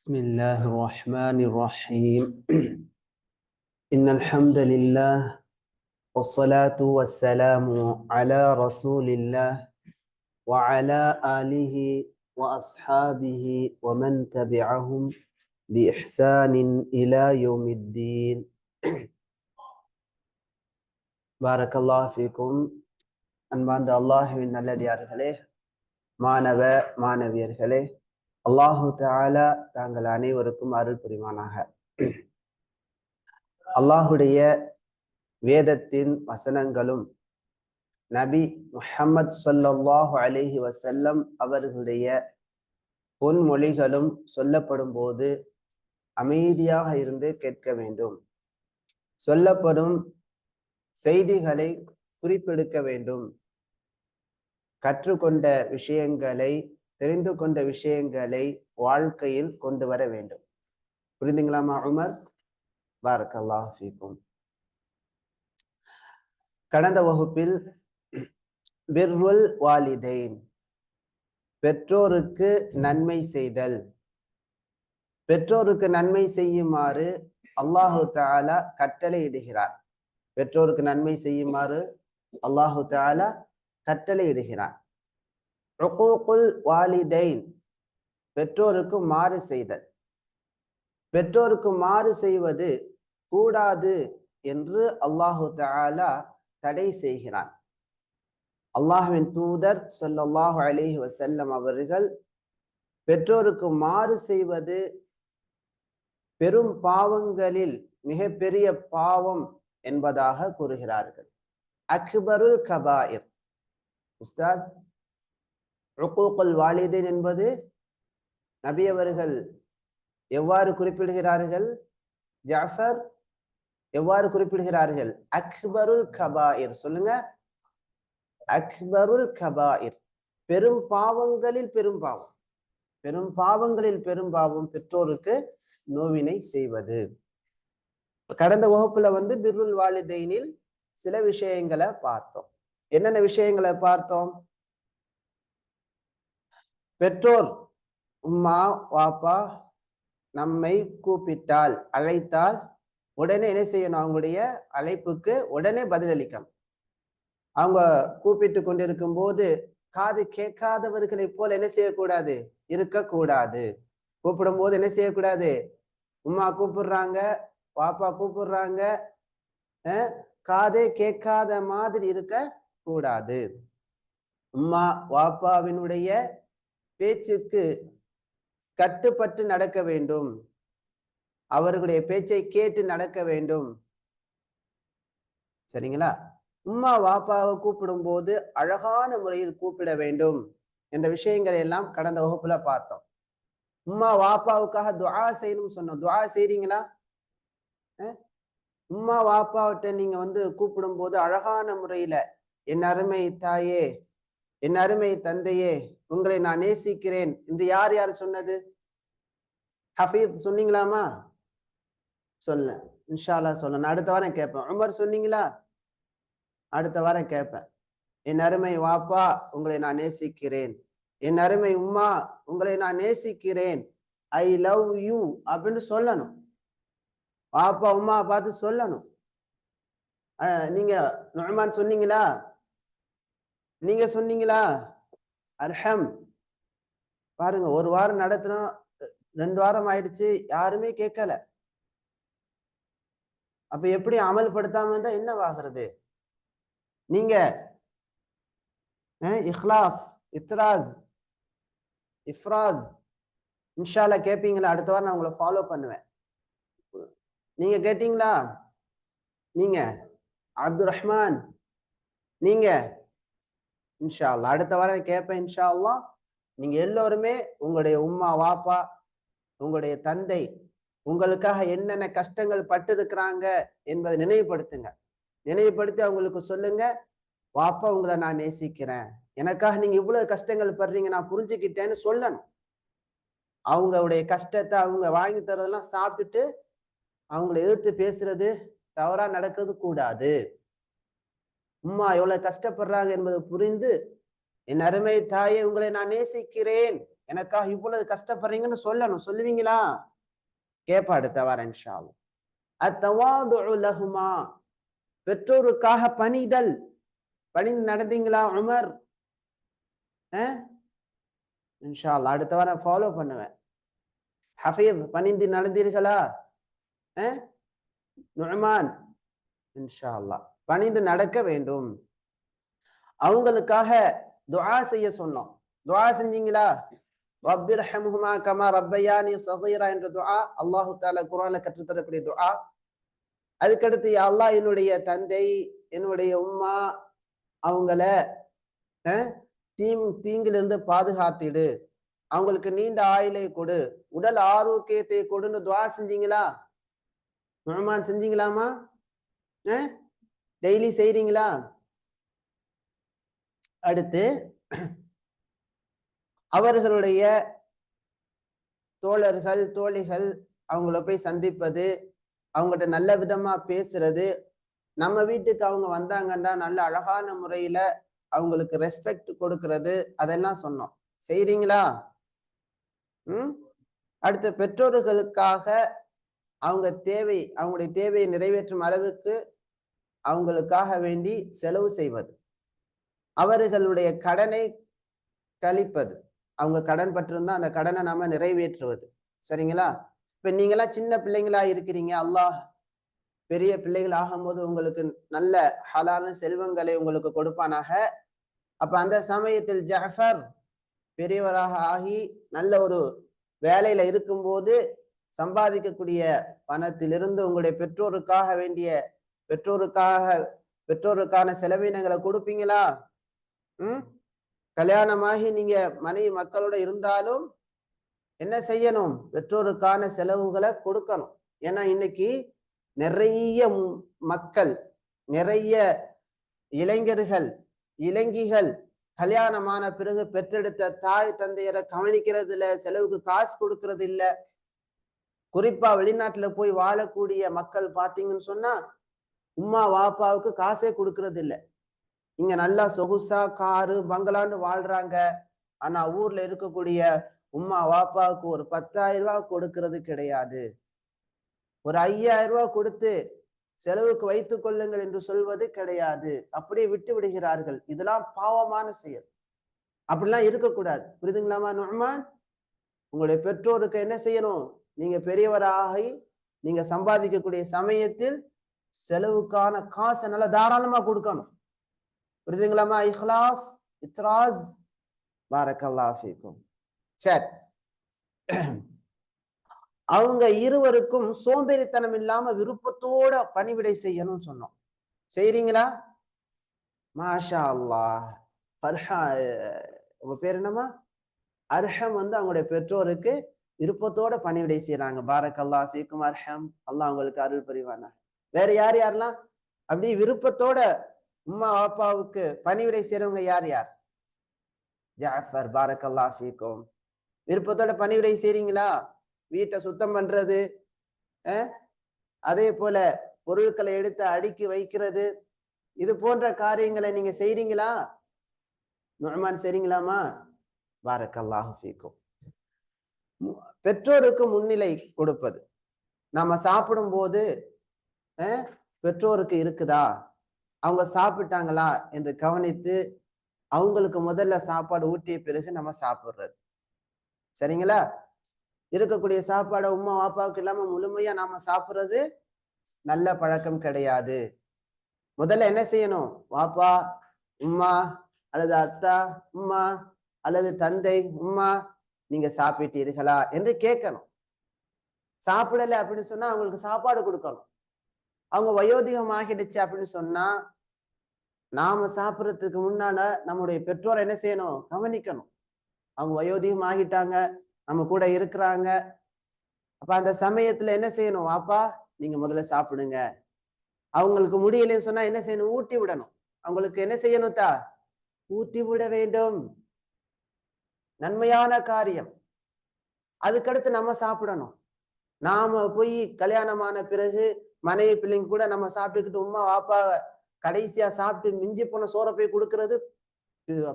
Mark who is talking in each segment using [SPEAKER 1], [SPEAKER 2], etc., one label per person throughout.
[SPEAKER 1] بسم الله الرحمن الرحيم إن الحمد لله والصلاة والسلام على رسول الله وعلى آله وأصحابه ومن تبعهم بإحسان إلى يوم الدين بارك الله فيكم அன்பார்ந்த அல்லாஹுவின் நல்லடியார்களே மாணவ மாணவியர்களே அல்லாஹு தாலா தாங்கள் அனைவருக்கும் அருள் புரிவானாக. அல்லாஹுடைய வேதத்தின் வசனங்களும் நபி முஹம்மது சொல்லல்லாஹு அலிஹி வசல்லம் அவர்களுடைய பொன்மொழிகளும் சொல்லப்படும் போது அமைதியாக இருந்து கேட்க வேண்டும். சொல்லப்படும் செய்திகளை குறிப்பெடுக்க வேண்டும். கற்றுக்கொண்ட விஷயங்களை தெரிந்து கொண்ட விஷயங்களை வாழ்க்கையில் கொண்டு வர வேண்டும். புரிந்துங்களாமா உமர்? பாரக்கல்லாஹ் ஃபீக்கும். கடந்த வகுப்பில் பிர்ருல் வாலிதைன் பெற்றோருக்கு நன்மை செய்தல் பெற்றோருக்கு நன்மை செய்யுமாறு அல்லாஹு தாலா கட்டளை பெற்றோருக்கு நன்மை செய்யுமாறு அல்லாஹு தாலா கட்டளை இடுகிறான் வாலிதைன். பெற்றோருக்கு மாறு செய்தல். பெற்றோருக்கு மாறு செய்வது கூடாது என்று அல்லாஹு தாலா தடை செய்கிறான். அல்லாஹுவின் தூதர் சொல்லல்லாஹு அலிஹி வசல்லம் அவர்கள் பெற்றோருக்கு மாறு செய்வது பெரும் பாவங்களில் மிகப்பெரிய பாவம் என்பதாக கூறுகிறார்கள். அக்பருல் கபாயிர். உஸ்தாத் ருக்கூக்குல் வாலிதீன் என்பது நபி அவர்கள் எவ்வாறு குறிப்பிடுகிறார்கள்? ஜாஃபர் எவ்வாறு குறிப்பிடுகிறார்கள்? அக்பருல் கபாயிர். சொல்லுங்க. அக்பருல் கபாயிர். பெரும் பாவங்களில் பெரும் பாவம். பெரும் பாவங்களில் பெரும் பாவம் பெற்றோருக்கு நோவினை செய்வது. கடந்த வகுப்புல வந்து பிருல் வாலிதைனில் சில விஷயங்களை பார்த்தோம். என்னென்ன விஷயங்களை பார்த்தோம்? பெற்றோர் உம்மா வாப்பா நம்மை கூப்பிட்டால் அழைத்தால் உடனே என்ன செய்யணும்? அவங்களுடைய அழைப்புக்கு உடனே பதிலளிக்கணும். அவங்க கூப்பிட்டு கொண்டிருக்கும் போது காது கேட்காதவர்களை போல என்ன செய்யக்கூடாது? இருக்கக்கூடாது. கூப்பிடும் போது என்ன செய்யக்கூடாது? உமா கூப்பிடுறாங்க பாப்பா கூப்பிடுறாங்க காதே கேட்காத மாதிரி இருக்க கூடாது உம்மா வாப்பாவினுடைய பேச்சுக்கு கட்டுப்பட்டு நடக்க வேண்டும். அவர்களுடைய பேச்சை கேட்டு நடக்க வேண்டும். சரிங்களா? உம்மா வாப்பாவை கூப்பிடும் போது அழகான முறையில் கூப்பிட வேண்டும் என்ற விஷயங்களை எல்லாம் கடந்த வகுப்புல பார்த்தோம். உம்மா வாப்பாவுக்காக துவா செய்யணும்னு சொன்னோம். துவா செய்றீங்களா? உம்மா வாப்பாவிட்ட நீங்க வந்து கூப்பிடும் போது அழகான முறையில என் அருமை தாயே என் அருமை தந்தையே உங்களை நான் நேசிக்கிறேன். என்று யார் யார் சொன்னது? ஹஃபீத் சொன்னீங்களாமா? சொல்ல இன்ஷால்லா சொல்ல நான் அடுத்த வாரம் கேட்பேன். உமர் சொன்னீங்களா? அடுத்த வாரம் கேட்பேன். என் அருமை வாப்பா உங்களை நான் நேசிக்கிறேன். என் அருமை உம்மா உங்களை நான் நேசிக்கிறேன். ஐ லவ் யூ அப்படின்னு சொல்லணும். வாப்பா உமா பார்த்து சொல்லணும். நீங்க நுழமான் சொன்னீங்களா? நீங்க சொன்னீங்களா? அர்ஹம். பாருங்க ஒரு வாரம் நடத்தினோம் ரெண்டு வாரம் ஆயிடுச்சு. யாருமே கேட்கல. அப்ப எப்படி அமல்படுத்தாம இருந்தா என்னவாகிறது? நீங்க இஹ்லாஸ் இத்ராஸ் இஃப்ராஸ். இன்ஷால கேட்பீங்களா அடுத்த வாரம் நான் உங்களை ஃபாலோ பண்ணுவேன். நீங்க கேட்டீங்களா? நீங்க அப்துல் ரஹ்மான். நீங்க இன்ஷா அல்லா அடுத்த வாரம் கேட்பேன் இன்ஷா அல்லா நீங்க எல்லோருமே உங்களுடைய உம்மா வாப்பா உங்களுடைய தந்தை உங்களுக்காக என்னென்ன கஷ்டங்கள் பட்டு இருக்கிறாங்க என்பதை நினைவுபடுத்துங்க. நினைவுபடுத்தி அவங்களுக்கு சொல்லுங்க. வாப்பா உங்களை நான் நேசிக்கிறேன். எனக்காக நீங்க இவ்வளவு கஷ்டங்கள் படுறீங்க நான் புரிஞ்சுக்கிட்டேன்னு சொல்லணும். அவங்களுடைய கஷ்டத்தை அவங்க வாங்கி தரதெல்லாம் சாப்பிட்டுட்டு அவங்கள எதிர்த்து பேசுறது தவறா நடக்கிறது கூடாது. உம்மா எவ்வளவு கஷ்டப்படுறாங்க என்பதை புரிந்து என் அருமை தாயை உங்களை நான் நேசிக்கிறேன். எனக்காக இவ்வளவு கஷ்டப்படுறீங்கன்னு சொல்லணும். சொல்லுவீங்களா? கேப்பா அடுத்த வாரம் இன்ஷா அல்லாஹ். பெற்றோருக்காக பணிதல். பணிந்து நடந்தீங்களா உமர்? இன்ஷா அல்லா அடுத்த வாரம் ஃபாலோ பண்ணுவேன். ஹஃபீஸ் பணிந்து நடந்தீர்களா? அஹ்? இன்ஷா அல்லாஹ் பணிந்து நடக்க வேண்டும். அவங்களுக்காக துவா செய்ய சொன்னோம். துவா செஞ்சீங்களா? ரப்பிர்ஹம்ஹுமா கமா ரப்பயானி சகீரா என்ற துவா அல்லாஹு தஆலா குர்ஆன்ல கற்றுத் தரக்கூடிய அதுக்கடுத்து அல்லாஹ் என்னுடைய தந்தை என்னுடைய உம்மா அவங்கள அஹ், தீம் தீங்கிலிருந்து பாதுகாத்திடு. அவங்களுக்கு நீண்ட ஆயுளை கொடு. உடல் ஆரோக்கியத்தை கொடுன்னு துவா செஞ்சீங்களா? நுஅமான் செஞ்சீங்களாமா டெய்லி செய்றீங்களா? அடுத்து அவர்களுடைய தோழர்கள் தோழிகள் அவங்கள போய் சந்திப்பது அவங்ககிட்ட நல்ல விதமா பேசுறது நம்ம வீட்டுக்கு அவங்க வந்தாங்கன்னா நல்ல அழகான முறையில அவங்களுக்கு ரெஸ்பெக்ட் கொடுக்கறது அதெல்லாம் சொன்னோம். செய்றீங்களா? ம்? அடுத்து பெற்றோர்களுக்காக அவங்க தேவை அவங்களுடைய தேவையை நிறைவேற்றும் அளவுக்கு அவங்களுக்காக வேண்டி செலவு செய்வது. அவர்களுடைய கடனை கழிப்பது. அவங்க கடன் பட்டிருந்தா அந்த கடனை நாம நிறைவேற்றுவது. சரிங்களா? இப்ப நீங்களாம் சின்ன பிள்ளைங்களா இருக்கிறீங்க. அல்லாஹ் பெரிய பிள்ளைகள் ஆகும்போது உங்களுக்கு நல்ல ஹலான செல்வங்களை உங்களுக்கு கொடுப்பானாக. அப்ப அந்த சமயத்தில் ஜஃபர் பெரியவராக ஆகி நல்ல ஒரு வேலையில இருக்கும்போது சம்பாதிக்கக்கூடிய பணத்திலிருந்து உங்களுடைய பெற்றோருக்காக வேண்டிய பெற்றோருக்காக பெற்றோருக்கான செலவினங்களை கொடுப்பீங்களா? ம்? கல்யாணமாகி நீங்க மனைவி மக்களோட இருந்தாலும் என்ன செய்யணும்? பெற்றோருக்கான செலவுகளை கொடுக்கணும். ஏன்னா இன்னைக்கு நிறைய மக்கள் நிறைய இளைஞர்கள் இளைஞிகள் கல்யாணமான பிறகு பெற்றெடுத்த தாய் தந்தையரை கவனிக்கிறது இல்லை செலவுக்கு காசு கொடுக்கறது இல்லை குறிப்பா வெளிநாட்டுல போய் வாழக்கூடிய மக்கள் பாத்தீங்கன்னு சொன்னா உம்மா வாப்பாவுக்கு காசே கொடுக்கறது இல்லை இங்க நல்லா சொகுசா காரு பங்களான்னு வாழ்றாங்க. ஆனா ஊர்ல இருக்கக்கூடிய உம்மா வாப்பாவுக்கு ஒரு பத்தாயிரம் ரூபாய் கொடுக்கறது கிடையாது. ஒரு ஐயாயிரம் ரூபாய் கொடுத்து செலவுக்கு வைத்துக் கொள்ளுங்கள் என்று சொல்வது கிடையாது. அப்படியே விட்டு விடுகிறார்கள். இதெல்லாம் பாவமான செயல். அப்படிலாம் இருக்கக்கூடாது. புரியுதுங்களாமா நுழ்மான் உங்களுடைய பெற்றோருக்கு என்ன செய்யணும்? நீங்க பெரியவராகி நீங்க சம்பாதிக்கக்கூடிய சமயத்தில் செலவுக்கான காசை நல்லா தாராளமா கொடுக்கணும். புரியுதுங்களாமா இஹ்லாஸ் இத்ராஸ். பாரக்கல்லாஃபிக்கும் சரி. அவங்க இருவருக்கும் சோம்பேறித்தனம் இல்லாம விருப்பத்தோட பணிவிடை செய்யணும்னு சொன்னோம். செய்றீங்களா? மாஷா அல்லாஹ் ஃபர்ஹா உங்க பேர் என்னம்மா? அர்ஹம் வந்து அவங்களுடைய பெற்றோருக்கு விருப்பத்தோட பணிவிடை செய்யறாங்க பாரக்கல்லாஹ் ஃபீக்கும் அர்ஹம். அல்லாஹ் அவங்களுக்கு அருள் புரிவானா வேற யார் யாரெல்லாம் அப்படியே விருப்பத்தோட உம்மா அப்பாவுக்கு பணிவிடை செய்யறவங்க யார் யார்? ஜாஃபர் பாரக்கல்லா ஃபீக்கும். விருப்பத்தோட பணிவிடை செய்றீங்களா? வீட்டை சுத்தம் பண்றது அதே போல பொருட்களை எடுத்து அடுக்கி வைக்கிறது இது போன்ற காரியங்களை நீங்க செய்றீங்களா? நுழமான் செய்றீங்களாமா? பாரக்கல்லாஹு ஃபீக்கும். மு- பெற்றோருக்கு முன்னிலை கொடுப்பது. நாம சாப்பிடும் போது பெற்றோருக்கு இருக்குதா? அவங்க சாப்பிட்டாங்களா? என்று கவனித்து அவங்களுக்கு முதல்ல சாப்பாடு ஊட்டிய பிறகு நம்ம சாப்பிடுறது. சரிங்களா? இருக்கக்கூடிய சாப்பாடை உம்மா வாப்பாவுக்கு இல்லாம முழுமையா நாம சாப்பிட்றது நல்ல பழக்கம் கிடையாது. முதல்ல என்ன செய்யணும்? வாப்பா உம்மா அல்லது அத்தா உம்மா அல்லது தந்தை உம்மா நீங்க சாப்பிட்டீர்களா? என்று கேட்கணும். சாப்பிடல அப்படின்னு சொன்னா அவங்களுக்கு சாப்பாடு கொடுக்கணும். அவங்க வயோதிகம் ஆகிடுச்சு அப்படின்னு சொன்னா நாம சாப்பிட்றதுக்கு முன்னால நம்முடைய பெற்றோரை என்ன செய்யணும்? கவனிக்கணும். அவங்க வயோதிகம் ஆகிட்டாங்க நம்ம கூட இருக்கிறாங்க. அப்ப அந்த சமயத்துல என்ன செய்யணும்? வாப்பா நீங்க முதல்ல சாப்பிடுங்க. அவங்களுக்கு முடியலன்னு சொன்னா என்ன செய்யணும்? ஊட்டி விடணும். அவங்களுக்கு என்ன செய்யணும் தா? ஊட்டி விட வேண்டும். நன்மையான காரியம். அதுக்கடுத்து நம்ம சாப்பிடணும். நாம போய் கல்யாணமான பிறகு மனைவி பிள்ளைங்க கூட நம்ம சாப்பிட்டுக்கிட்டு உமா வாப்பா கடைசியா சாப்பிட்டு மிஞ்சி போன சோறை போய் கொடுக்கறது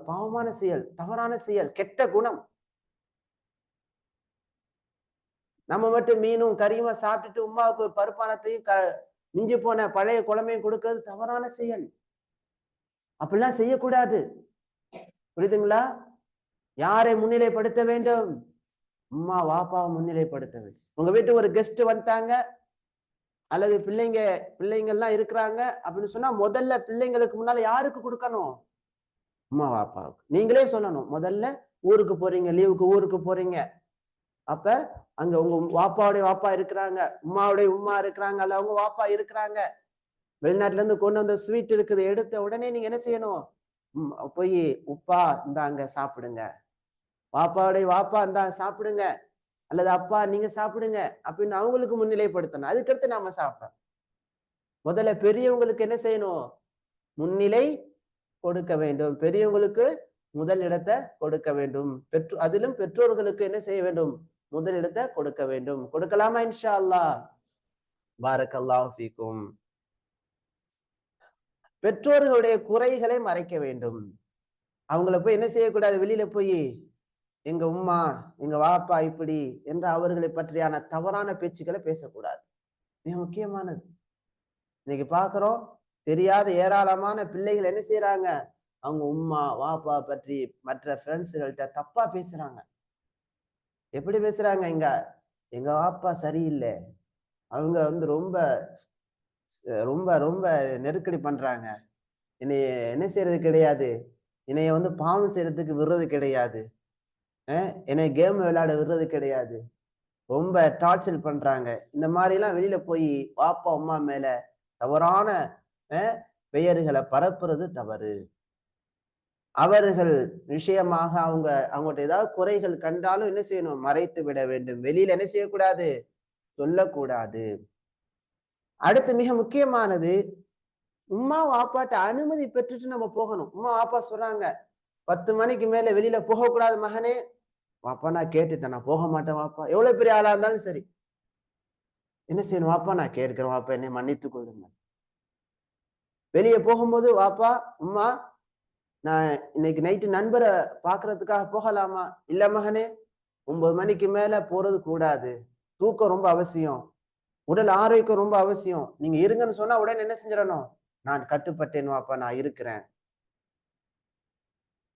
[SPEAKER 1] பாவமான செயல் தவறான செயல் கெட்ட குணம். நம்ம மட்டும் மீனும் கறியுமா சாப்பிட்டுட்டு உமாவுக்கு பருப்பானத்தையும் க மிஞ்சி போன பழைய குழம்பையும் கொடுக்கறது தவறான செயல். அப்படிலாம் செய்யக்கூடாது. புரியுதுங்களா? யாரை முன்னிலைப்படுத்த வேண்டும்? அம்மா வாப்பாவை முன்னிலைப்படுத்த வேண்டும். உங்க வீட்டு ஒரு கெஸ்ட் வந்துட்டாங்க. அல்லது பிள்ளைங்க பிள்ளைங்கள்லாம் இருக்கிறாங்க அப்படின்னு சொன்னா முதல்ல பிள்ளைங்களுக்கு முன்னால யாருக்கு கொடுக்கணும்? அம்மா பாப்பாவுக்கு நீங்களே சொல்லணும். முதல்ல ஊருக்கு போறீங்க லீவுக்கு ஊருக்கு போறீங்க. அப்ப அங்க உங்க வாப்பாவுடைய வாப்பா இருக்கிறாங்க உமாவுடைய உமா இருக்கிறாங்க அல்ல அவங்க வாப்பா இருக்கிறாங்க. வெளிநாட்டுல இருந்து கொண்டு வந்த ஸ்வீட் இருக்குது எடுத்த உடனே நீங்க என்ன செய்யணும்? போய் உப்பா இந்தாங்க சாப்பிடுங்க. வாப்பாவுடைய வாப்பா இந்தா சாப்பிடுங்க. அல்லது அப்பா நீங்க சாப்பிடுங்க அப்படின்னு அவங்களுக்கு முன்னிலைப்படுத்தணும். அதுக்கடுத்து நாம சாப்பிடணும். முதல்ல பெரியவங்களுக்கு என்ன செய்யணும்? முன்னிலை கொடுக்க வேண்டும். பெரியவங்களுக்கு முதல் இடத்தை கொடுக்க வேண்டும். பெற்றோ அதிலும் பெற்றோர்களுக்கு என்ன செய்ய வேண்டும்? முதல் இடத்தை கொடுக்க வேண்டும். கொடுக்கலாமா இன்ஷா அல்லாஹ் பாரக்கல்லாஃபிக்கும் பெற்றோர்களுடைய குறைகளை மறைக்க வேண்டும். அவங்கள போய் என்ன செய்யக்கூடாது? வெளியில போய் எங்க உம்மா எங்க வாப்பா இப்படி என்று அவர்களை பற்றியான தவறான பேச்சுக்களை பேசக்கூடாது. மிக முக்கியமானது. இன்னைக்கு பாக்குறோம் தெரியாத ஏராளமான பிள்ளைகள் என்ன செய்யறாங்க அவங்க உம்மா வாப்பா பற்றி மற்ற ஃப்ரெண்ட்ஸுகள்கிட்ட தப்பா பேசுறாங்க. எப்படி பேசுறாங்க இங்க? எங்க வாப்பா சரியில்லை. அவங்க வந்து ரொம்ப ரொம்ப ரொம்ப நெருக்கடி பண்றாங்க. என்னைய என்ன செய்யறது கிடையாது. என்னைய வந்து பாவம் செய்யறதுக்கு விடுறது கிடையாது. என்னை கேம் விளையாட விடுறது கிடையாது. ரொம்ப டார்ச்சர் பண்றாங்க. இந்த மாதிரிலாம் வெளியில போய் பாப்பா அம்மா மேல தவறான பெயர்களை பரப்புறது தவறு. அவர்கள் விஷயமாக அவங்க அவங்கள்ட்ட ஏதாவது குறைகள் கண்டாலும் என்ன செய்யணும்? மறைத்து விட வேண்டும். வெளியில என்ன செய்யக்கூடாது? சொல்லக்கூடாது. அடுத்து மிக முக்கியமானது உம்மா வாப்பாட்ட அனுமதி பெற்றுட்டு நம்ம போகணும். உம்மா வாப்பா சொல்றாங்க பத்து மணிக்கு மேல வெளியில போகக்கூடாது மகனே. வாப்பா நான் கேட்டுட்டேன். நான் போக மாட்டேன் வாப்பா. எவ்வளவு பெரிய ஆளா இருந்தாலும் சரி. என்ன செய்யணும் வாப்பா? நான் கேட்கிறேன் வாப்பா. என்னை மன்னித்து கொள்ளுங்க வெளியே போகும்போது வாப்பா உம்மா நான் இன்னைக்கு நைட்டு நண்பரை பாக்குறதுக்காக போகலாமா? இல்ல மகனே ஒன்பது மணிக்கு மேல போறது கூடாது. தூக்கம் ரொம்ப அவசியம். உடல் ஆரோக்கியம் ரொம்ப அவசியம். நீங்க இருங்கன்னு சொன்னா உடனே என்ன செஞ்சிடணும்? நான் கட்டுப்பட்டேன் வாப்பா. நான் இருக்கிறேன்.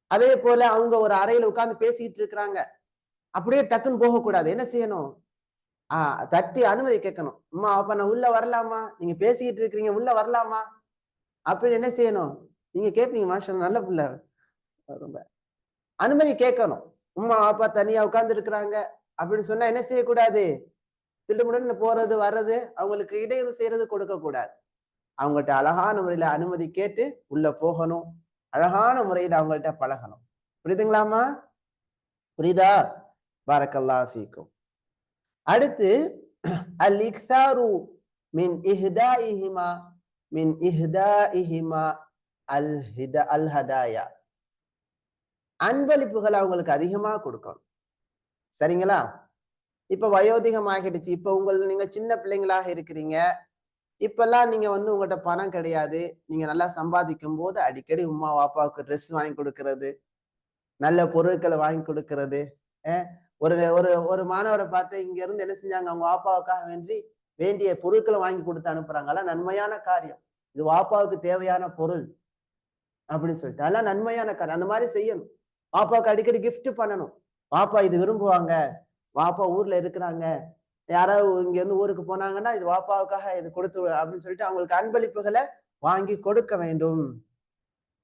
[SPEAKER 1] அதே போல அவங்க ஒரு அறையில உட்கார்ந்து பேசிட்டு இருக்கிறாங்க. அப்படியே டக்குன்னு போகக்கூடாது. என்ன செய்யணும்? ஆஹ் தட்டி அனுமதி கேட்கணும். அம்மா அப்ப நான் உள்ள வரலாமா? நீங்க பேசிக்கிட்டு இருக்கிறீங்க உள்ள வரலாமா? அப்படின்னு என்ன செய்யணும்? நீங்க கேட்பீங்க மனுஷன் நல்ல பிள்ளை. ரொம்ப. அனுமதி கேட்கணும். உம்மா அப்பா தனியா உட்கார்ந்து இருக்கிறாங்க அப்படின்னு சொன்னா என்ன செய்யக்கூடாது? தில்லுமுடன் போறது வர்றது அவங்களுக்கு இடையூறு செய்யறது கொடுக்க கூடாது அவங்கள்ட்ட அழகான முறையில அனுமதி கேட்டு உள்ள போகணும். அழகான முறையில அவங்கள்ட்ட பழகணும். புரியுதுங்களாமா புரியுதா? பாரக்கல்லா ஃபீக்கும். அடுத்து அல் இக்தாரு மின் இஹ்தாஇஹிமா மின் இஹ்தாஇஹிமா அல் ஹித அல் ஹதாயா அன்பளிப்புகளை அவங்களுக்கு அதிகமா கொடுக்கணும். சரிங்களா? இப்ப வயோதிகம் ஆகிடுச்சு இப்ப உங்கள் நீங்க சின்ன பிள்ளைங்களாக இருக்கிறீங்க. இப்பெல்லாம் நீங்க வந்து உங்கள்கிட்ட பணம் கிடையாது. நீங்க நல்லா சம்பாதிக்கும் போது அடிக்கடி உமா வாப்பாவுக்கு ட்ரெஸ் வாங்கி கொடுக்கறது. நல்ல பொருட்களை வாங்கி கொடுக்கறது. அஹ் ஒரு ஒரு ஒரு மாணவரை பார்த்து இங்க இருந்து என்ன செஞ்சாங்க? அவங்க வாப்பாவுக்காக வேண்டி வேண்டிய பொருட்களை வாங்கி கொடுத்து அனுப்புறாங்க. அதெல்லாம் நன்மையான காரியம். இது வாப்பாவுக்கு தேவையான பொருள் அப்படின்னு சொல்லிட்டு. அதெல்லாம் நன்மையான காரியம். அந்த மாதிரி செய்யணும். வாப்பாவுக்கு அடிக்கடி கிஃப்ட் பண்ணணும். வாப்பா இது விரும்புவாங்க. வாப்பா ஊர்ல இருக்கிறாங்க. யாராவது இங்க இருந்து ஊருக்கு போனாங்கன்னா இது வாப்பாவுக்காக இது கொடுத்து அப்படின்னு சொல்லிட்டு அவங்களுக்கு அன்பளிப்புகளை வாங்கி கொடுக்க வேண்டும்.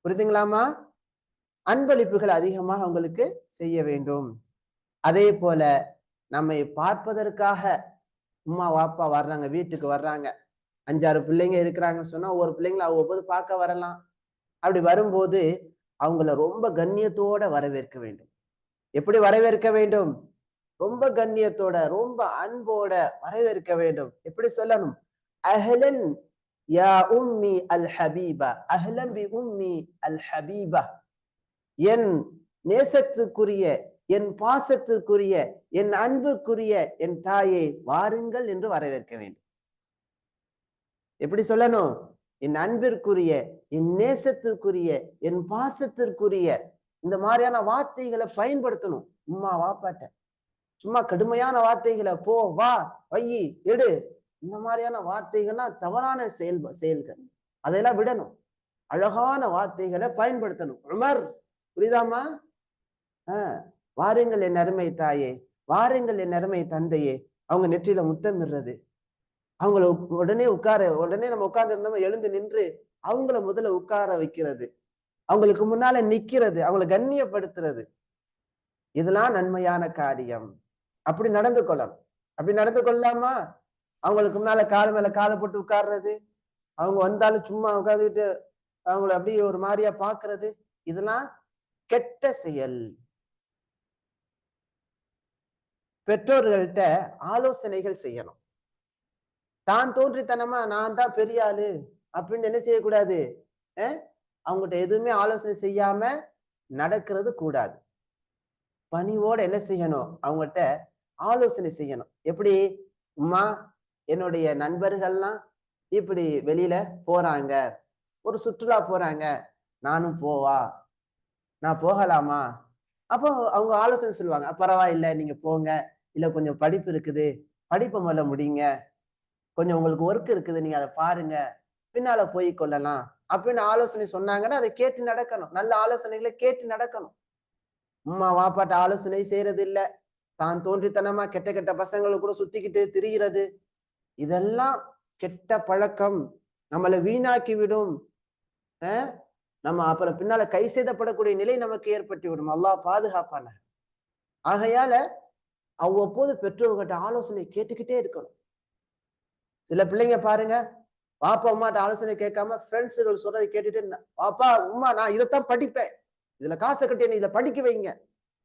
[SPEAKER 1] புரியுதுங்களாமா அன்பளிப்புகள் அதிகமாக அவங்களுக்கு செய்ய வேண்டும். அதே போல நம்மை பார்ப்பதற்காக உம்மா வாப்பா வர்றாங்க வீட்டுக்கு வர்றாங்க. அஞ்சாறு பிள்ளைங்க இருக்கிறாங்கன்னு சொன்னா ஒவ்வொரு பிள்ளைங்களை அவ்வப்போது பார்க்க வரலாம். அப்படி வரும்போது அவங்கள ரொம்ப கண்ணியத்தோட வரவேற்க வேண்டும். எப்படி வரவேற்க வேண்டும்? ரொம்ப கண்ணியத்தோட ரொம்ப அன்போட வரவேற்க வேண்டும். எப்படி சொல்லணும்? அஹ்லன் யா உம்மி அல் ஹபீபா அஹ்லன் பி உம்மி அல் ஹபீபா என் நேசத்துக்குரிய என் பாசத்திற்குரிய என் அன்புக்குரிய என் தாயை வாருங்கள் என்று வரவேற்க வேண்டும். எப்படி சொல்லணும்? என் அன்பிற்குரிய என் நேசத்திற்குரிய என் பாசத்திற்குரிய இந்த மாதிரியான வார்த்தைகளை பயன்படுத்தணும். உம்மா வாப்பாட்ட சும்மா கடுமையான வார்த்தைகளை போ வா வையி எடு. இந்த மாதிரியான வார்த்தைகள்னா தவறான செயல் செயல்கள். அதையெல்லாம் விடணும். அழகான வார்த்தைகளை பயன்படுத்தணும். உமர் புரியுதாமா ஆஹ் வாருங்கள் என் அருமை தாயே வாருங்கள் என் அருமை தந்தையே. அவங்க நெற்றியில முத்தமிடுறது அவங்கள உடனே உட்கார உடனே நம்ம உட்கார்ந்து இருந்தோம் எழுந்து நின்று அவங்கள முதல்ல உட்கார வைக்கிறது. அவங்களுக்கு முன்னால நிக்கிறது அவங்கள கண்ணியப்படுத்துறது. இதெல்லாம் நன்மையான காரியம். அப்படி நடந்து கொள்ளும் அப்படி நடந்து கொள்ளலாமா? அவங்களுக்கு முன்னால கால் மேல காலை போட்டு உட்கார்றது. அவங்க வந்தாலும் சும்மா உட்காந்துக்கிட்டு அவங்கள அப்படியே ஒரு மாதிரியா பாக்குறது இதெல்லாம் கெட்ட செயல். பெற்றோர்கள்ட்ட ஆலோசனைகள் செய்யணும். தான் தோன்றித்தனமா? நான் தான் பெரிய ஆளு. அப்படின்னு என்ன செய்யக்கூடாது? அவங்ககிட்ட எதுவுமே ஆலோசனை செய்யாம நடக்கிறது கூடாது. பணிவோட என்ன செய்யணும்? அவங்ககிட்ட ஆலோசனை செய்யணும். எப்படி? உமா என்னுடைய நண்பர்கள்லாம் இப்படி வெளியில போறாங்க. ஒரு சுற்றுலா போறாங்க. நானும் போவா. நான் போகலாமா? அப்போ அவங்க ஆலோசனை சொல்லுவாங்க. பரவாயில்ல நீங்க போங்க. இல்லை கொஞ்சம் படிப்பு இருக்குது. படிப்பை முதல்ல முடியுங்க கொஞ்சம் உங்களுக்கு ஒர்க் இருக்குது. நீங்கள் அதை பாருங்க. பின்னால போய் கொள்ளலாம். அப்படின்னு ஆலோசனை சொன்னாங்கன்னா அதை கேட்டு நடக்கணும். நல்ல ஆலோசனைகளை கேட்டு நடக்கணும். அம்மா வாப்பாட்ட ஆலோசனை செய்யறது இல்லை தான் தோன்றித்தனமா கெட்ட கெட்ட பசங்களை கூட சுத்திக்கிட்டு திரிகிறது இதெல்லாம் கெட்ட பழக்கம். நம்மளை வீணாக்கி விடும். நம்ம அப்புறம் பின்னால கை செய்தப்படக்கூடிய நிலை நமக்கு ஏற்பட்டு விடும். அல்லாஹ் பாதுகாப்பான ஆகையால அவ்வப்போது பெற்றோர்கிட்ட ஆலோசனை கேட்டுக்கிட்டே இருக்கணும். சில பிள்ளைங்க பாருங்க பாப்பா அம்மாட்ட ஆலோசனை கேட்காம ஃப்ரெண்ட்ஸுகள் சொல்றதை கேட்டுட்டு பாப்பா உம்மா நான் இதைத்தான் படிப்பேன். இதுல காசை கட்டி என்னை இதை படிக்க வைங்க.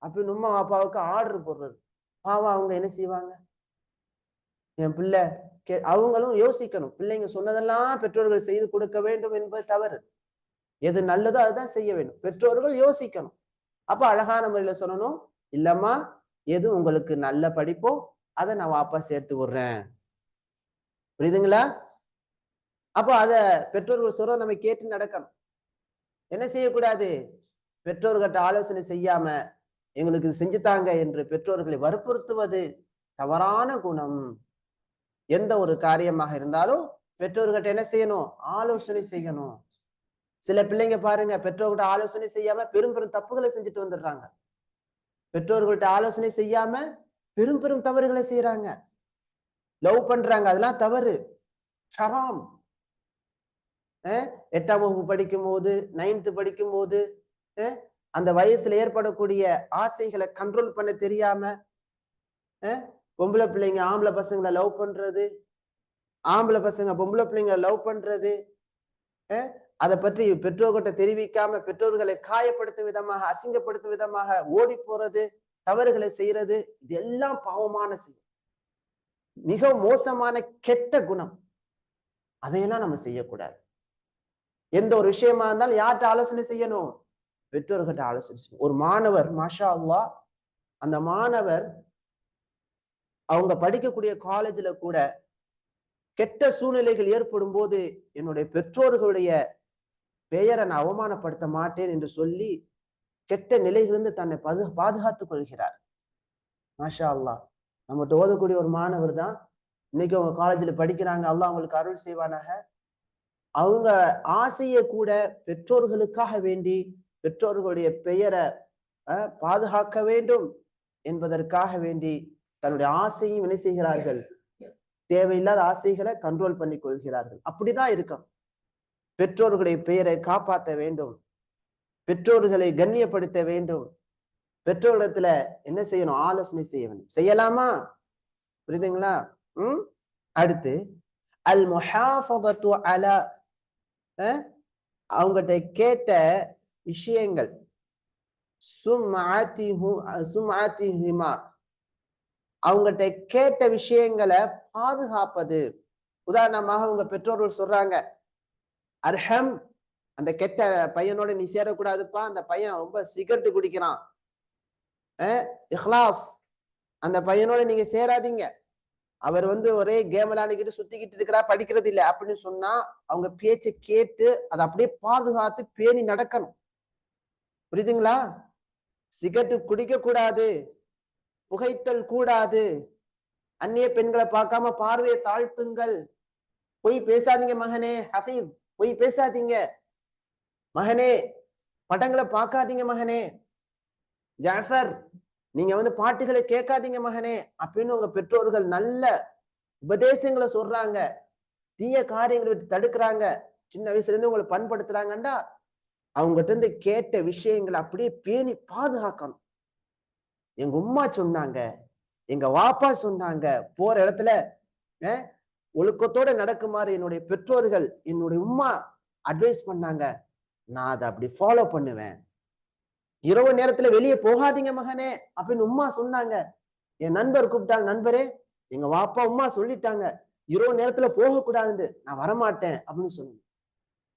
[SPEAKER 1] அப்படின்னு உம்மா பாப்பாவுக்கு ஆர்டர் போடுறது. பாவம் அவங்க என்ன செய்வாங்க? என் பிள்ளை கே அவங்களும் யோசிக்கணும். பிள்ளைங்க சொன்னதெல்லாம் பெற்றோர்கள் செய்து கொடுக்க வேண்டும் என்பது தவறு. எது நல்லதோ அதுதான் செய்ய வேண்டும். பெற்றோர்கள் யோசிக்கணும். அப்ப அழகான முறையில சொல்லணும் இல்லம்மா எது உங்களுக்கு நல்ல படிப்போ அதை நான் வாப்பா சேர்த்து விடுறேன். புரியுதுங்களா? அப்போ அத பெற்றோர்கள் சொல்ற நம்ம கேட்டு நடக்கணும். என்ன செய்யக்கூடாது? பெற்றோர்கிட்ட ஆலோசனை செய்யாம எங்களுக்கு இது செஞ்சுத்தாங்க என்று பெற்றோர்களை வற்புறுத்துவது தவறான குணம். எந்த ஒரு காரியமாக இருந்தாலும் பெற்றோர்கிட்ட என்ன செய்யணும்? ஆலோசனை செய்யணும். சில பிள்ளைங்க பாருங்க பெற்றோர்கிட்ட ஆலோசனை செய்யாம பெரும் பெரும் தப்புகளை செஞ்சுட்டு வந்துடுறாங்க. பெற்றோர்கள்ட்ட ஆலோசனை செய்யாம பெரும் பெரும் தவறுகளை செய்யறாங்க லவ் பண்றாங்க. அதெல்லாம் தவறு. ஹராம் எட்டாம் வகுப்பு படிக்கும் போது நைன்த்து படிக்கும் போது அந்த வயசுல ஏற்படக்கூடிய ஆசைகளை கண்ட்ரோல் பண்ண தெரியாம பொம்பளை பிள்ளைங்க ஆம்பளை பசங்களை லவ் பண்றது ஆம்பளை பசங்க பொம்பளை பிள்ளைங்களை லவ் பண்றது அதை பற்றி பெற்றோர்கிட்ட தெரிவிக்காம பெற்றோர்களை காயப்படுத்தும் விதமாக அசிங்கப்படுத்தும் விதமாக ஓடி போறது தவறுகளை செய்யறது இது எல்லாம் பாவமான செயல். மிக மோசமான கெட்ட குணம். அதையெல்லாம் நம்ம செய்யக்கூடாது. எந்த ஒரு விஷயமா இருந்தாலும் யார்கிட்ட ஆலோசனை செய்யணும்? பெற்றோர்கிட்ட ஆலோசனை செய்யணும். ஒரு மாணவர் மாஷா அல்லா அந்த மாணவர் அவங்க படிக்கக்கூடிய காலேஜில் கூட கெட்ட சூழ்நிலைகள் ஏற்படும் போது என்னுடைய பெற்றோர்களுடைய பெயரை நான் அவமானப்படுத்த மாட்டேன் என்று சொல்லி கெட்ட நிலையிலிருந்து தன்னை பாது பாதுகாத்துக் கொள்கிறார். மாஷா அல்லாஹ் நம்மகிட்ட ஓதக்கூடிய ஒரு மாணவர் தான். இன்னைக்கு அவங்க காலேஜில் படிக்கிறாங்க. அல்லாஹ் அவங்களுக்கு அருள் செய்வானாக. அவங்க ஆசையை கூட பெற்றோர்களுக்காக வேண்டி பெற்றோர்களுடைய பெயரை பாதுகாக்க வேண்டும் என்பதற்காக வேண்டி தன்னுடைய ஆசையும் என்ன செய்கிறார்கள்? தேவையில்லாத ஆசைகளை கண்ட்ரோல் பண்ணி கொள்கிறார்கள். அப்படிதான் இருக்கும். பெற்றோர்களுடைய பெயரை காப்பாற்ற வேண்டும். பெற்றோர்களை கண்ணியப்படுத்த வேண்டும். பெற்றோரிடத்துல என்ன செய்யணும்? ஆலோசனை செய்ய வேண்டும். செய்யலாமா? புரியுதுங்களா? ம்? அடுத்து அல் முஹாஃபத்து அலா அவங்ககிட்ட கேட்ட விஷயங்கள். சும்ஆத்திஹு அவங்ககிட்ட கேட்ட விஷயங்களை பாதுகாப்பது. உதாரணமாக உங்க பெற்றோர்கள் சொல்றாங்க அர்ஹம் அந்த கெட்ட பையனோட நீ சேரக்கூடாதுப்பா. அந்த பையன் ரொம்ப சிகரெட் குடிக்கிறான். இஹ்லாஸ் அந்த பையனோட நீங்க சேராதீங்க. அவர் வந்து ஒரே கேம் விளையாடிக்கிட்டு சுத்திக்கிட்டு இருக்கிறா படிக்கிறது இல்லை அப்படின்னு சொன்னா அவங்க பேச்சை கேட்டு அதை அப்படியே பாதுகாத்து பேணி நடக்கணும். புரியுதுங்களா? சிகரெட்டு குடிக்க கூடாது புகைத்தல் கூடாது. அந்நிய பெண்களை பார்க்காம பார்வையை தாழ்த்துங்கள். போய் பேசாதீங்க மகனே ஹபீப் போய் பேசாதீங்க. மகனே படங்களை பார்க்காதீங்க மகனே. ஜாஃபர் நீங்க வந்து பாட்டுகளை கேட்காதீங்க மகனே அப்படின்னு உங்க பெற்றோர்கள் நல்ல உபதேசங்களை சொல்றாங்க. தீய காரியங்களை விட்டு தடுக்கிறாங்க. சின்ன வயசுல இருந்து உங்களை பண்படுத்துறாங்கண்டா. அவங்ககிட்ட இருந்து கேட்ட விஷயங்களை அப்படியே பேணி பாதுகாக்கணும். எங்க உம்மா சொன்னாங்க எங்க வாப்பா சொன்னாங்க போற இடத்துல ஒழுக்கத்தோட நடக்குமாறு என்னுடைய பெற்றோர்கள் என்னுடைய உம்மா அட்வைஸ் பண்ணாங்க. நான் அதை அப்படி ஃபாலோ பண்ணுவேன். இரவு நேரத்துல வெளியே போகாதீங்க மகனே அப்படின்னு உம்மா சொன்னாங்க. என் நண்பர் கூப்பிட்டாங்க நண்பரே எங்க வாப்பா உம்மா சொல்லிட்டாங்க. இரவு நேரத்துல போகக்கூடாதுன்னு. நான் வரமாட்டேன். அப்படின்னு சொன்னேன்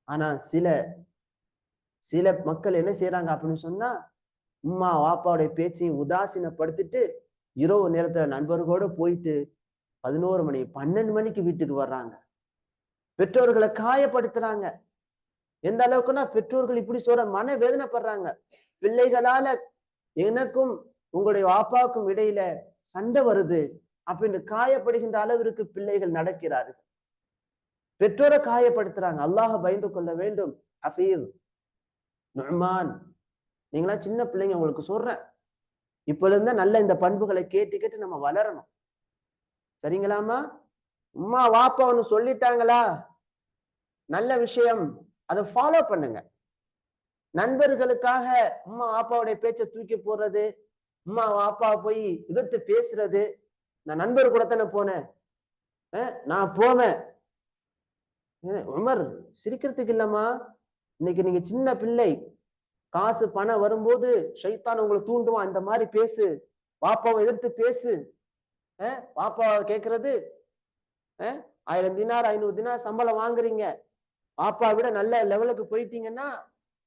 [SPEAKER 1] ஆனா சில சில மக்கள் என்ன செய்யறாங்க அப்படின்னு சொன்னா உம்மா வாப்பாவுடைய பேச்சையும் உதாசீனப்படுத்திட்டு இரவு நேரத்துல நண்பர்களோட போயிட்டு பதினோரு மணி பன்னெண்டு மணிக்கு வீட்டுக்கு வர்றாங்க. பெற்றோர்களை காயப்படுத்துறாங்க. எந்த அளவுக்குன்னா பெற்றோர்கள் இப்படி சொல்ற மன வேதனைப்படுறாங்க பிள்ளைகளால எனக்கும் உங்களுடைய வாப்பாவுக்கும் இடையில சண்டை வருது அப்படின்னு காயப்படுகின்ற அளவிற்கு பிள்ளைகள் நடக்கிறார்கள். பெற்றோரை காயப்படுத்துறாங்க. அல்லாஹ பயந்து கொள்ள வேண்டும். ஹஃபீஸ் நுமான். நீங்களா சின்ன பிள்ளைங்க உங்களுக்கு சொல்றேன். இப்ப இருந்த நல்ல இந்த பண்புகளை கேட்டு கேட்டு நம்ம வளரணும். சரிங்களாமா உம்மா வாப்பா ஒன்று சொல்லிட்டாங்களா? நல்ல விஷயம். அதை ஃபாலோ பண்ணுங்க. நண்பர்களுக்காக உம்மா வாப்பாவுடைய பேச்சை தூக்கி போடுறது உம்மா வாப்பா போய் எதிர்த்து பேசுறது. நான் நண்பர் கூட தானே போனேன். நான் போவேன். உமர் சிரிக்கிறதுக்கு இல்லம்மா. இன்னைக்கு நீங்க சின்ன பிள்ளை. காசு பணம் வரும்போது ஷைத்தான் உங்களை தூண்டுவான். இந்த மாதிரி பேசு. பாப்பாவை எதிர்த்து பேசு. வாப்பா கேட்கறது ஆயிரம் தினார் ஐநூறு தினார் சம்பளம் வாங்குறீங்க. பாப்பா விட நல்ல லெவலுக்கு போயிட்டீங்கன்னா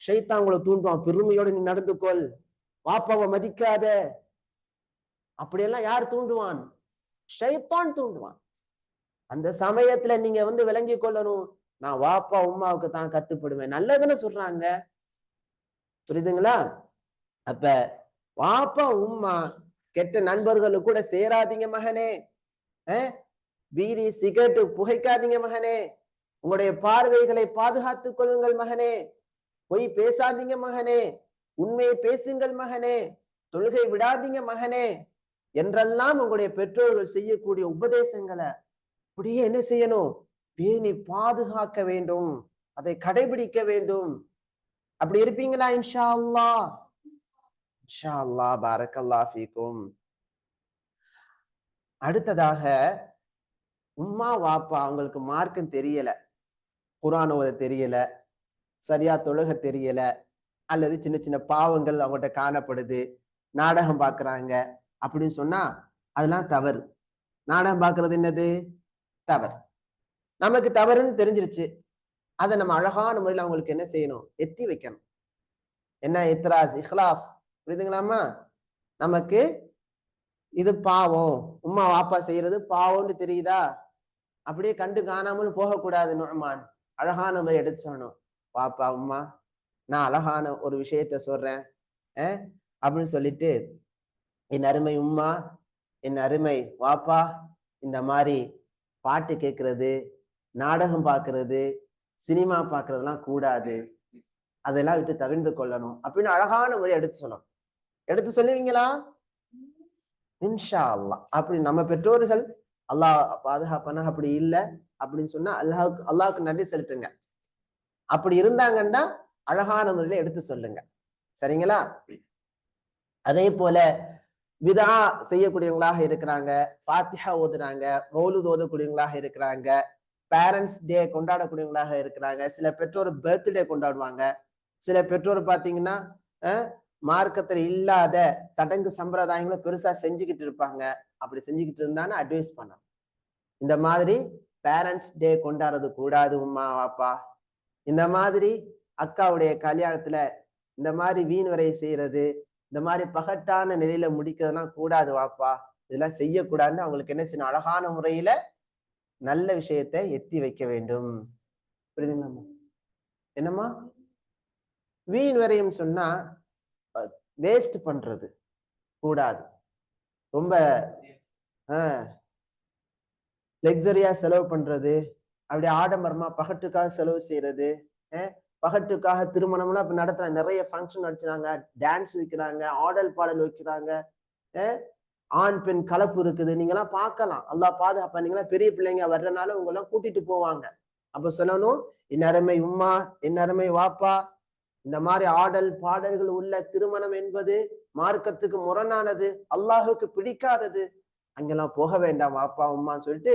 [SPEAKER 1] ஷைத்தான் உங்களை தூண்டுவான். பெருமையோட நீ நடந்துக்கொள் பாப்பாவை மதிக்காத. அப்படியெல்லாம் யார் தூண்டுவான்? ஷைத்தான் தூண்டுவான். அந்த சமயத்துல நீங்க வந்து விளங்கி கொள்ளணும். நான் வாப்பா உம்மாவுக்கு தான் கட்டுப்படுவேன். நல்லதுன்னு சொல்றாங்க. புரியுதுங்களா? அப்ப வாப்பா உம்மா கெட்ட நண்பர்களு கூட சேராதீங்க மகனே. அஹ், பீடி சிகரெட்டு புகைக்காதீங்க மகனே. உங்களுடைய பார்வைகளை பாதுகாத்துக் கொள்ளுங்கள் மகனே. பொய் பேசாதீங்க மகனே. உண்மையை பேசுங்கள் மகனே. தொழுகை விடாதீங்க மகனே. என்றெல்லாம் உங்களுடைய பெற்றோர்கள் செய்யக்கூடிய உபதேசங்களை அப்படியே என்ன செய்யணும்? பேணி பாதுகாக்க வேண்டும். அதை கடைபிடிக்க வேண்டும். அப்படி இருப்பீங்களா இன்ஷா அல்லா இன்ஷா அல்லாஹ் பாரக்கல்லா ஃபீக்கும். அடுத்ததாக உம்மா வாப்பா அவங்களுக்கு மார்க்கம் தெரியல. குரான் ஓத தெரியல. சரியா தொழுக தெரியல. அல்லது சின்ன சின்ன பாவங்கள் அவங்ககிட்ட காணப்படுது. நாடகம் பார்க்குறாங்க அப்படின்னு சொன்னா அதெல்லாம் தவறு. நாடகம் பார்க்கறது என்னது? தவறு. நமக்கு தவறுன்னு தெரிஞ்சிருச்சு. அதை நம்ம அழகான முறையில் அவங்களுக்கு என்ன செய்யணும்? எத்தி வைக்கணும். என்ன? இத்ராஸ் இஹ்லாஸ். புரியுதுங்களாமா நமக்கு இது பாவம். உம்மா வாப்பா செய்யறது பாவம்னு தெரியுதா? அப்படியே கண்டு காணாமல் போகக்கூடாது நுழ்மான் அழகான முறை எடுத்து சொல்லணும். பாப்பா உம்மா நான் அழகான ஒரு விஷயத்த சொல்றேன். அஹ் அப்படின்னு சொல்லிட்டு என் அருமை உம்மா என் அருமை வாப்பா இந்த மாதிரி பாட்டு கேட்கறது நாடகம் பார்க்கறது சினிமா பார்க்கறதெல்லாம் கூடாது. அதெல்லாம் விட்டு தவிர்ந்து கொள்ளணும். அப்படின்னு அழகான முறை எடுத்து சொல்லணும். எடுத்து சொல்லுவீங்களா? இன்ஷா அல்லாஹ் அப்படி நம்ம பெற்றோர்கள் அல்லாஹ் பாதுகாப்பான அப்படி இல்லை அப்படின்னு சொன்னா அல்லாஹுக்கு அல்லாஹுக்கு நன்றி செலுத்துங்க. அப்படி இருந்தாங்கன்னா அழகான முறையில எடுத்து சொல்லுங்க. சரிங்களா? அதே போல விதா செய்யக்கூடியவங்களாக இருக்கிறாங்க பாத்தியா ஓதுறாங்க மௌலு ஓதக்கூடியவங்களாக இருக்கிறாங்க பேரண்ட்ஸ் டே கொண்டாடக்கூடியவங்களாக இருக்கிறாங்க சில பெற்றோர் பர்த்டே கொண்டாடுவாங்க சில பெற்றோர் பாத்தீங்கன்னா அஹ், மார்க்கத்துல இல்லாத சடங்கு சம்பிரதாயங்களை பெருசா செஞ்சுக்கிட்டு இருப்பாங்க. அப்படி செஞ்சுக்கிட்டு இருந்தான்னு அட்வைஸ் பண்ணணும் இந்த மாதிரி பேரண்ட்ஸ் டே கொண்டாடுறது கூடாது உம்மா வாப்பா. இந்த மாதிரி அக்காவுடைய கல்யாணத்துல இந்த மாதிரி வீண் வரை செய்யறது இந்த மாதிரி பகட்டான நிலையில முடிக்கிறதுலாம் கூடாது வாப்பா. இதெல்லாம் செய்யக்கூடாதுன்னு அவங்களுக்கு என்ன செய்யணும்? அழகான முறையில நல்ல விஷயத்தை எத்தி வைக்க வேண்டும். புரியுதுங்களாம்மா என்னம்மா? வீண் வரையும் சொன்னா வேஸ்ட் பண்றது கூடாது. ரொம்ப லக்ஸரியா செலவு பண்றது அப்படி ஆடம்பரமா பகட்டுக்காக செலவு செய்யறது பகட்டுக்காக திருமணம்லாம் இப்ப நடத்துற நிறைய ஃபங்க்ஷன் நடத்துறாங்க. டான்ஸ் வைக்கிறாங்க ஆடல் பாடல் வைக்கிறாங்க ஆண் பெண் கலப்பு இருக்குது. நீங்க எல்லாம் பார்க்கலாம். அல்லா பாதுகாப்பா நீங்க எல்லாம் பெரிய பிள்ளைங்க வர்றதுனால உங்க எல்லாம் கூட்டிட்டு போவாங்க. அப்ப சொல்லணும் இந்நேரமே உம்மா இந்நேரமே வாப்பா இந்த மாதிரி ஆடல் பாடல்கள் உள்ள திருமணம் என்பது மார்க்கத்துக்கு முரணானது அல்லாஹுக்கு பிடிக்காதது. அங்கெல்லாம் போக வேண்டாம் அப்பா உம்மான்னு சொல்லிட்டு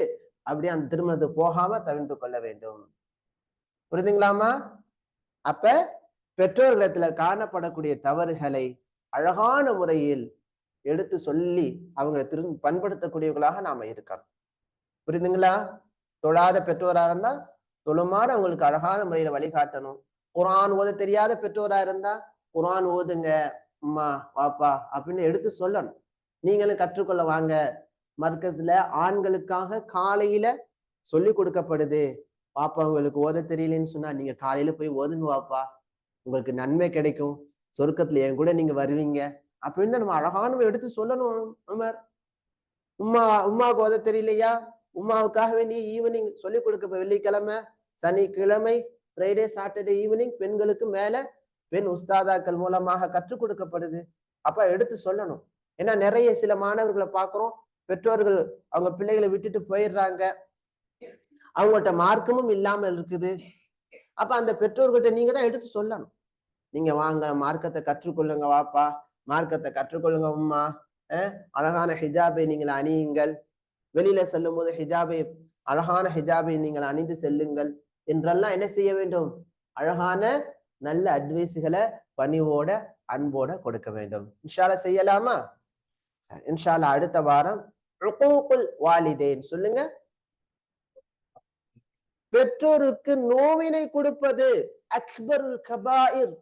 [SPEAKER 1] அப்படியே அந்த திருமணத்துக்கு போகாம தவிர்த்து கொள்ள வேண்டும். புரியுதுங்களாமா அப்ப பெற்றோர்களிடத்துல காணப்படக்கூடிய தவறுகளை அழகான முறையில் எடுத்து சொல்லி அவங்களை திரு பண்படுத்தக்கூடியவர்களாக நாம இருக்கணும். புரியுதுங்களா தொழாத பெற்றோராக இருந்தா தொழுமாறு அவங்களுக்கு அழகான முறையில வழிகாட்டணும். குரான் ஓத தெரியாத பெற்றோரா இருந்தா குரான் ஓதுங்க அம்மா வாப்பா அப்படின்னு எடுத்து சொல்லணும். நீங்களும் கற்றுக்கொள்ள வாங்க. மர்க்கஸ்ல ஆண்களுக்காக காலையில சொல்லி கொடுக்கப்படுது. பாப்பா உங்களுக்கு ஓத தெரியலன்னு சொன்னா நீங்க காலையில போய் ஓதுங்க வாப்பா உங்களுக்கு நன்மை கிடைக்கும். சொர்க்கத்துல என் கூட நீங்க வருவீங்க. அப்படின்னு நம்ம அழகான எடுத்து சொல்லணும் உமர் உமா உமாவுக்கு ஓத தெரியலையா? உமாவுக்காகவே வேண்டி ஈவினிங் சொல்லி கொடுக்க வெள்ளிக்கிழமை சனிக்கிழமை ஃப்ரைடே சாட்டர்டே ஈவினிங் பெண்களுக்கு மேல பெண் உஸ்தாதாக்கள் மூலமாக கற்றுக் கொடுக்கப்படுது. அப்ப எடுத்து சொல்லணும். ஏன்னா நிறைய சில மாணவர்களை பாக்குறோம் பெற்றோர்கள் அவங்க பிள்ளைகளை விட்டுட்டு போயிடுறாங்க. அவங்கள்ட்ட மார்க்கமும் இல்லாம இருக்குது. அப்ப அந்த பெற்றோர்கிட்ட நீங்க தான் எடுத்து சொல்லணும். நீங்க வாங்க மார்க்கத்தை கற்றுக்கொள்ளுங்க வாப்பா. மார்க்கத்தை கற்றுக்கொள்ளுங்க உம்மா. அழகான ஹிஜாபை நீங்கள் அணியுங்கள். வெளியில செல்லும் போது ஹிஜாபை அழகான ஹிஜாபை நீங்கள் அணிந்து செல்லுங்கள். என்றெல்லாம் என்ன செய்ய வேண்டும்? அழகான நல்ல அட்வைஸுகளை பணிவோட அன்போட கொடுக்க வேண்டும். இன்ஷால செய்யலாமா? இன்ஷால அடுத்த வாரம் வாலிதேன். சொல்லுங்க. பெற்றோருக்கு நோவினை கொடுப்பது அக்பருல் கபாயிர்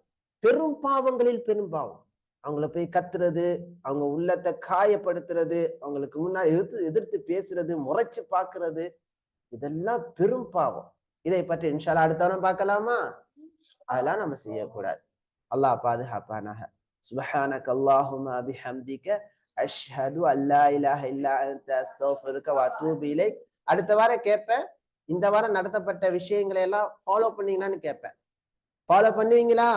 [SPEAKER 1] பெரும் பாவங்களில் பெரும் பாவம். அவங்கள போய் கத்துறது அவங்க உள்ளத்தை காயப்படுத்துறது அவங்களுக்கு முன்னாடி எதிர்த்து எதிர்த்து பேசுறது முறைச்சு பாக்குறது இதெல்லாம் பெரும் பாவம். இதை பற்றி இன்ஷால்லா அடுத்தவரம் பார்க்கலாமா? அதெல்லாம் நம்ம செய்யக்கூடாது. அல்லாஹ் பாதுகாப்பானாக. سبحانك اللهم بحمدك அஷ்ஹது أن لا إله إلا أنت أستغفرك وأتوب إليك அடுத்த வாரம் கேட்பேன். இந்த வாரம் நடத்தப்பட்ட விஷயங்களை எல்லாம் ஃபாலோ பண்ணீங்களான்னு கேட்பேன். ஃபாலோ பண்ணுவீங்களா?